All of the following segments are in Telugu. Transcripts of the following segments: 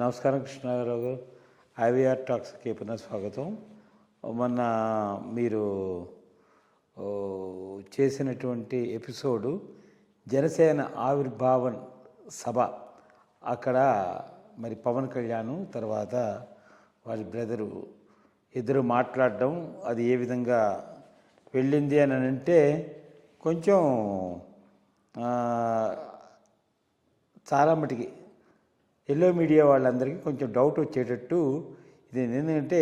నమస్కారం కృష్ణారావు గారు. ఐవీఆర్ టాక్స్కి పునః స్వాగతం. మొన్న మీరు చేసినటువంటి ఎపిసోడు జనసేన ఆవిర్భావన్ సభ. అక్కడ మరి పవన్ కళ్యాణ్ తర్వాత వాళ్ళ బ్రదరు ఇద్దరు మాట్లాడడం అది ఏ విధంగా వెళ్ళింది అని అంటే కొంచెం చాలా మటుకి ఎల్లో మీడియా వాళ్ళందరికీ కొంచెం డౌట్ వచ్చేటట్టు ఇది ఎందుకంటే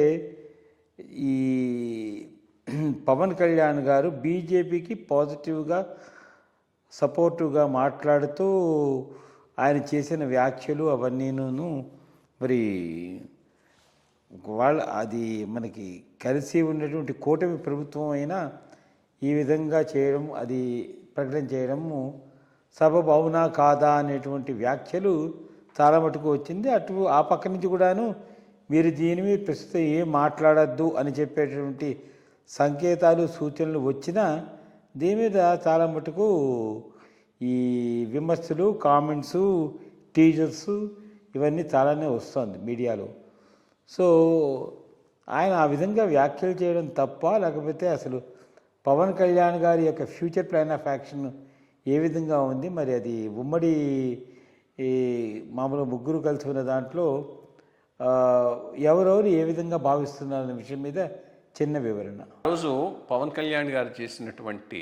ఈ పవన్ కళ్యాణ్ గారు బీజేపీకి పాజిటివ్గా సపోర్టివ్గా మాట్లాడుతూ ఆయన చేసిన వ్యాఖ్యలు అవన్నీను మరి వాళ్ళ అది మనకి కలిసి ఉన్నటువంటి కూటమి ప్రభుత్వం అయినా ఈ విధంగా చేయడం అది ప్రకటన చేయడము సబబు కాదా అనేటువంటి వ్యాఖ్యలు చాలా మటుకు వచ్చింది. అటు ఆ పక్క నుంచి కూడాను మీరు దీని మీద ప్రస్తుతం ఏం మాట్లాడద్దు అని చెప్పేటువంటి సంకేతాలు సూచనలు వచ్చినా దీని మీద చాలా మటుకు ఈ విమర్శలు కామెంట్స్ టీజర్స్ ఇవన్నీ చాలానే వస్తుంది మీడియాలో. సో ఆయన ఆ విధంగా వ్యాఖ్యలు చేయడం తప్ప లేకపోతే అసలు పవన్ కళ్యాణ్ గారి యొక్క ఫ్యూచర్ ప్లాన్ ఆఫ్ యాక్షన్ ఏ విధంగా ఉంది? మరి అది ఉమ్మడి ఈ మామూలు ముగ్గురు కలిసి ఉన్న దాంట్లో ఎవరెవరు ఏ విధంగా భావిస్తున్నారు అనే విషయం మీద చిన్న వివరణ. రోజు పవన్ కళ్యాణ్ గారు చేసినటువంటి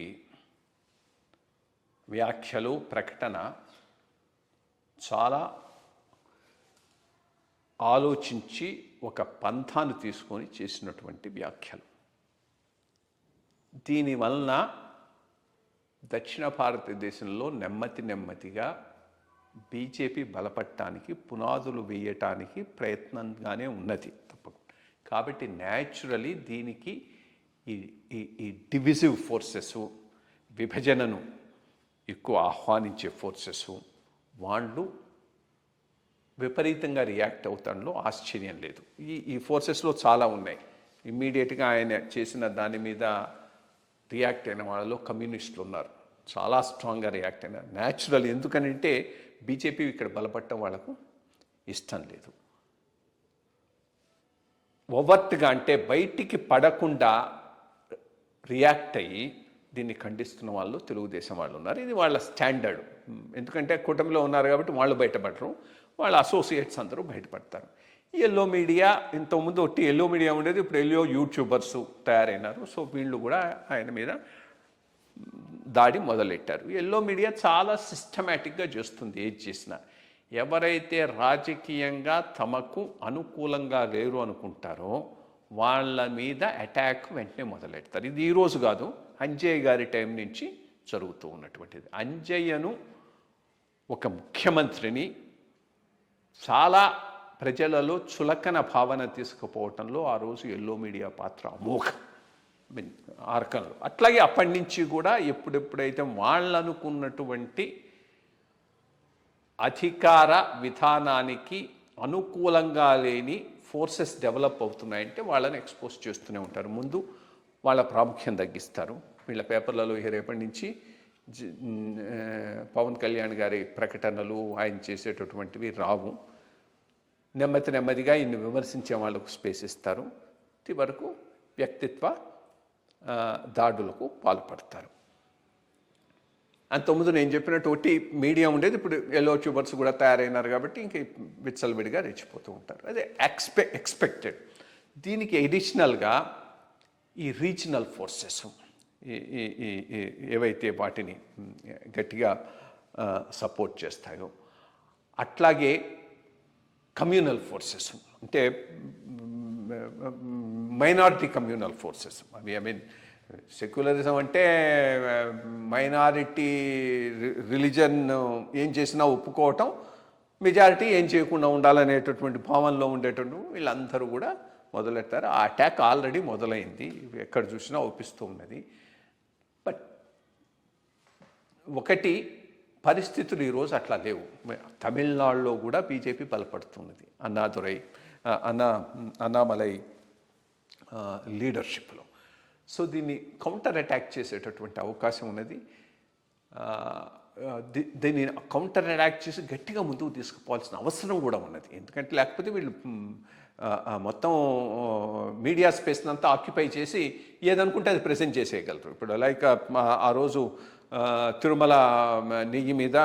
వ్యాఖ్యలు ప్రకటన చాలా ఆలోచించి ఒక పంథాను తీసుకొని చేసినటువంటి వ్యాఖ్యలు. దీనివలన దక్షిణ భారతదేశంలో నెమ్మది నెమ్మదిగా బీజేపీ బలపడటానికి పునాదులు వేయటానికి ప్రయత్నంగానే ఉన్నది తప్పకుండా. కాబట్టి న్యాచురలీ దీనికి ఈ ఈ ఈ డివిజివ్ ఫోర్సెస్ విభజనను ఎక్కువ ఆహ్వానించే ఫోర్సెస్ వాళ్ళు విపరీతంగా రియాక్ట్ అవుతాంలో ఆశ్చర్యం లేదు. ఈ ఈ ఫోర్సెస్లో చాలా ఉన్నాయి. ఇమ్మీడియట్గా ఆయన చేసిన దాని మీద రియాక్ట్ అయిన వాళ్ళలో కమ్యూనిస్టులు ఉన్నారు. చాలా స్ట్రాంగ్గా రియాక్ట్ అయినారు. న్యాచురల్ ఎందుకనంటే బీజేపీ ఇక్కడ బలపడటం వాళ్ళకు ఇష్టం లేదు. ఓవర్ట్గా అంటే బయటికి పడకుండా రియాక్ట్ అయ్యి దీన్ని ఖండిస్తున్న వాళ్ళు తెలుగుదేశం వాళ్ళు ఉన్నారు. ఇది వాళ్ళ స్టాండర్డ్. ఎందుకంటే కూటమిలో ఉన్నారు కాబట్టి వాళ్ళు బయటపడరు. వాళ్ళ అసోసియేట్స్ అందరూ బయటపడతారు. ఈ ఎల్లో మీడియా ఇంతకుముందు ఒట్టి ఎల్లో మీడియా ఉండేది. ఇప్పుడు ఎల్లో యూట్యూబర్స్ తయారైనారు. సో వీళ్ళు కూడా ఆయన మీద దాడి మొదలెట్టారు. ఎల్లో మీడియా చాలా సిస్టమేటిక్గా చేస్తుంది ఏది చేసినా. ఎవరైతే రాజకీయంగా తమకు అనుకూలంగా లేరు అనుకుంటారో వాళ్ళ మీద అటాక్ వెంటనే మొదలెడతారు. ఇది ఈరోజు కాదు అంజయ్య గారి టైం నుంచి జరుగుతూ ఉన్నటువంటిది. అంజయ్యను ఒక ముఖ్యమంత్రిని చాలా ప్రజలలో చులకన భావన తీసుకుపోవటంలో ఆ రోజు ఎల్లో మీడియా పాత్ర అమోఘం. మీన్ ఆర్కలు. అట్లాగే అప్పటి నుంచి కూడా ఎప్పుడెప్పుడైతే వాళ్ళు అనుకున్నటువంటి అధికార విధానానికి అనుకూలంగా లేని ఫోర్సెస్ డెవలప్ అవుతున్నాయంటే వాళ్ళని ఎక్స్పోజ్ చేస్తూనే ఉంటారు. ముందు వాళ్ళ ప్రాముఖ్యం తగ్గిస్తారు. వీళ్ళ పేపర్లలో రేపటి నుంచి పవన్ కళ్యాణ్ గారి ప్రకటనలు ఆయన చేసేటటువంటివి రావు. నెమ్మది నెమ్మదిగా ఇన్ని విమర్శించే వాళ్ళకు స్పేస్ ఇస్తారు. ఇది వరకు వ్యక్తిత్వ దాడులకు పాల్పడతారు. అంతకుముందు నేను చెప్పినట్టు ఒకటి మీడియా ఉండేది ఇప్పుడు ఎల్లో ట్యూబర్స్ కూడా తయారైనారు కాబట్టి ఇంక విచ్చలవిడిగా రెచ్చిపోతూ ఉంటారు. అదే ఎక్స్పె ఎక్స్పెక్టెడ్ దీనికి ఎడిషనల్గా ఈ రీజనల్ ఫోర్సెస్ ఈ ఈ- ఈ- ఏవైతే వాటిని గట్టిగా సపోర్ట్ చేస్తాయో అట్లాగే కమ్యూనల్ ఫోర్సెస్ అంటే మైనారిటీ కమ్యూనల్ ఫోర్సెస్. అవి ఐ మీన్ సెక్యులరిజం అంటే మైనారిటీ రిలిజన్ ఏం చేసినా ఒప్పుకోవటం మెజారిటీ ఏం చేయకుండా ఉండాలనేటటువంటి భావనలో ఉండేటువంటి వీళ్ళందరూ కూడా మొదలెట్టారు. ఆ అటాక్ ఆల్రెడీ మొదలైంది. ఎక్కడ చూసినా ఒప్పిస్తూ ఉన్నది. బట్ ఒకటి పరిస్థితులు ఈరోజు అట్లా లేవు. తమిళనాడులో కూడా బీజేపీ బలపడుతున్నది. అన్నాదురై అన్నా అన్నామలై లీడర్షిప్లో. సో దీన్ని కౌంటర్ అటాక్ చేసేటటువంటి అవకాశం ఉన్నది. దీ- దీన్ని కౌంటర్ అటాక్ చేసి గట్టిగా ముందుకు తీసుకుపోవాల్సిన అవసరం కూడా ఉన్నది. ఎందుకంటే లేకపోతే వీళ్ళు మొత్తం మీడియా స్పేస్ అంతా ఆక్యుపై చేసి ఏదనుకుంటే అది ప్రజెంట్ చేసేయగలరు. ఇప్పుడు లైక్ ఆ రోజు తిరుమల నెయ్యి మీద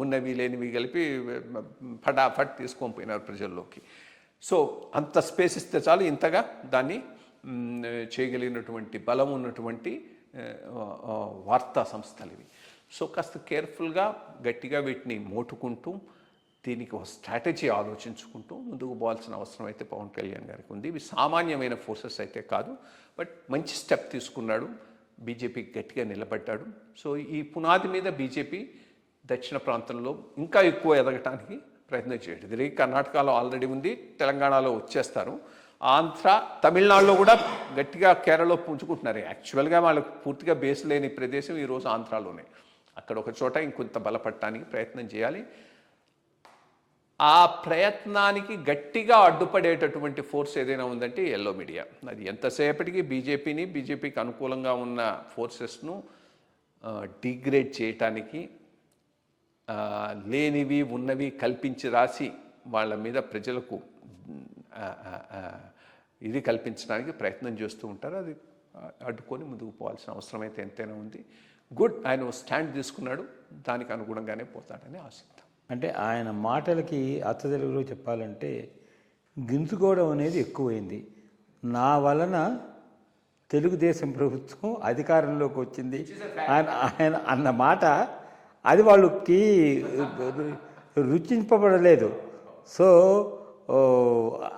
ఉన్నవి లేనివి కలిపి ఫటాఫట్ తీసుకొని పోయినారు ప్రజల్లోకి. సో అంత స్పేస్ ఇస్తే చాలు ఇంతగా దాన్ని చేయగలిగినటువంటి బలం ఉన్నటువంటి వార్తా సంస్థలు ఇవి. సో కాస్త కేర్ఫుల్గా గట్టిగా వీటిని మోటుకుంటూ దీనికి ఒక స్ట్రాటజీ ఆలోచించుకుంటూ ముందుకు పోవాల్సిన అవసరం అయితే పవన్ కళ్యాణ్ గారికి ఉంది. ఇవి సామాన్యమైన ఫోర్సెస్ అయితే కాదు బట్ మంచి స్టెప్ తీసుకున్నాడు. బీజేపీ గట్టిగా నిలబడ్డాడు. సో ఈ పునాది మీద బీజేపీ దక్షిణ ప్రాంతంలో ఇంకా ఎక్కువ ఎదగటానికి ప్రయత్నం చేయండి. తిరిగి కర్ణాటకలో ఆల్రెడీ ఉంది తెలంగాణలో వచ్చేస్తారు. ఆంధ్ర తమిళనాడులో కూడా గట్టిగా కేరళలో పుంజుకుంటున్నారు. యాక్చువల్గా వాళ్ళకు పూర్తిగా బేస్ లేని ప్రదేశం ఈరోజు ఆంధ్రాలోనే. అక్కడ ఒక చోట ఇంకొంత బలపడటానికి ప్రయత్నం చేయాలి. ఆ ప్రయత్నానికి గట్టిగా అడ్డుపడేటటువంటి ఫోర్స్ ఏదైనా ఉందంటే ఎల్లో మీడియా అది ఎంతసేపటికి బీజేపీని బీజేపీకి అనుకూలంగా ఉన్న ఫోర్సెస్ను డిగ్రేడ్ చేయటానికి లేనివి ఉన్నవి కల్పించి రాసి వాళ్ళ మీద ప్రజలకు ఇది కల్పించడానికి ప్రయత్నం చేస్తూ ఉంటారు. అది అడ్డుకొని ముందుకు పోవాల్సిన అవసరం అయితే ఎంతైనా ఉంది. గుడ్ ఆయన స్టాండ్ తీసుకున్నాడు. దానికి అనుగుణంగానే పోతాడని ఆశిద్దాం. అంటే ఆయన మాటలకి అర్థ తెలుగులో చెప్పాలంటే గింజుకోవడం అనేది ఎక్కువైంది. నా వలన తెలుగుదేశం ప్రభుత్వం అధికారంలోకి వచ్చింది. ఆయన ఆయన అన్న మాట అది వాళ్ళకి రుచింపబడలేదు. సో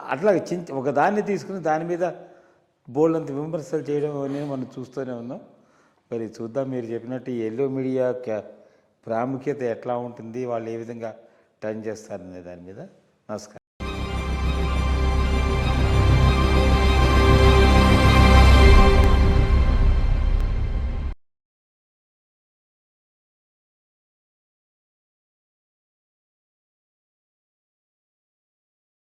అట్లా చింత ఒక దాన్ని తీసుకుని దాని మీద బోల్డంత విమర్శలు చేయడం అనేది మనం చూస్తూనే ఉన్నాం. మరి చూద్దాం మీరు చెప్పినట్టు ఈ ఎల్లో మీడియా క్యా- ప్రాముఖ్యత ఎట్లా ఉంటుంది వాళ్ళు ఏ విధంగా టర్న్ చేస్తారనే దాని మీద. నమస్కారం.